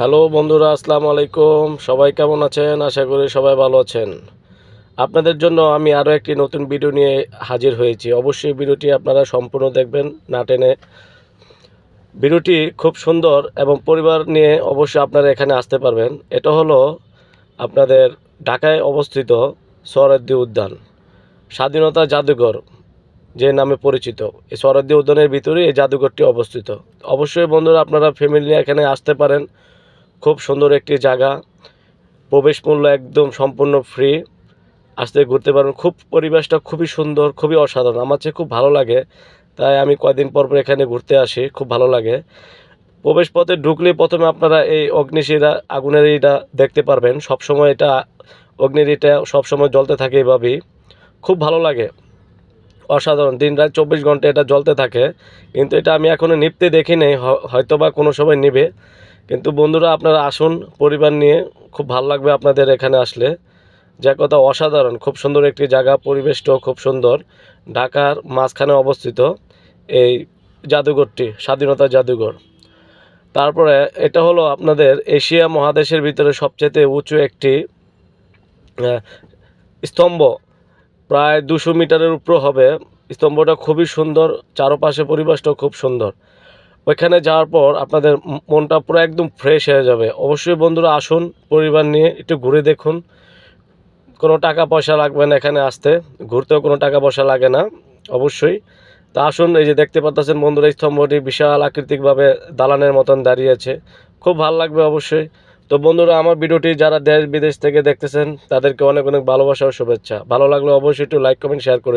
Hello বন্ধুরা, আসসালামু আলাইকুম। সবাই কেমন আছেন? আশা করি সবাই ভালো আছেন। আপনাদের জন্য আমি আরও একটি নতুন ভিডিও নিয়ে হাজির হয়েছি। অবশ্যই ভিডিওটি আপনারা সম্পূর্ণ দেখবেন না টেনে। ভিডিওটি খুব সুন্দর এবং পরিবার নিয়ে অবশ্যই আপনারা এখানে আসতে পারবেন। এটা হলো আপনাদের ঢাকায় অবস্থিত সরদ্দি উদ্যান। স্বাধীনতা জাদুঘর, যে নামে পরিচিত। এই সরদ্দি উদ্যানের ভিতরে এই জাদুঘরটি অবস্থিত। অবশ্যই বন্ধুরা, আপনারা ফ্যামিলি নিয়ে এখানে আসতে পারেন। খুব সুন্দর একটি জায়গা। প্রবেশ মূল্য একদম সম্পূর্ণ ফ্রি আসতে ঘুরতে পারবেন। খুব পরিবেশটা খুবই সুন্দর, খুবই অসাধারণ। আমার চেয়ে খুব ভালো লাগে। তাই আমি কয়দিন পর পর এখানে ঘুরতে আসি। খুব ভালো লাগে। প্রবেশ পথে ঢুকলে প্রথমে আপনারা এই অগ্নিশিরা, আগুনের এটা দেখতে পারবেন। সবসময় এটা, অগ্নির এটা সবসময় জ্বলতে থাকে এভাবেই। খুব ভালো লাগে। অসাধারণ। দিন রাত চব্বিশ ঘণ্টা এটা জ্বলতে থাকে। কিন্তু এটা আমি এখনও নিভতে দেখি নেই হয়তো বা কোনো সময় নিবে। কিন্তু বন্ধুরা, আপনারা আসুন পরিবার নিয়ে। খুব ভালো লাগবে আপনাদের এখানে আসলে। যা কথা অসাধারণ, খুব সুন্দর একটি জায়গা, পরিবেশটাও খুব সুন্দর। ঢাকার মাঝখানে অবস্থিত এই জাদুঘরটি, স্বাধীনতা জাদুঘর। তারপরে এটা হলো আপনাদের এশিয়া মহাদেশের ভিতরে সবচেয়ে উঁচু একটি স্তম্ভ। প্রায় দুশো মিটারের উপর হবে। স্তম্ভটা খুবই সুন্দর, চারপাশে পরিবেশটাও খুব সুন্দর। ওইখানে যাওয়ার পর আপনাদের মনটা পুরো একদম ফ্রেশ হয়ে যাবে। অবশ্যই বন্ধুরা আসুন, পরিবার নিয়ে একটু ঘুরে দেখুন। কোনো টাকা পয়সা লাগবে না এখানে আসতে, ঘুরতেও কোনো টাকা পয়সা লাগে না, অবশ্যই। তা আসুন, এই যে দেখতে পাচ্ছেন বন্ধুরা, এই স্তম্ভটি বিশাল আকৃতিকভাবে দালানের মতন দাঁড়িয়ে আছে। খুব ভালো লাগবে অবশ্যই। তো বন্ধুরা, আমার ভিডিওটি যারা দেশ বিদেশ থেকে দেখতেছেন, তাদেরকে অনেক অনেক ভালোবাসা ও শুভেচ্ছা। ভালো লাগলে অবশ্যই একটু লাইক কমেন্ট শেয়ার করে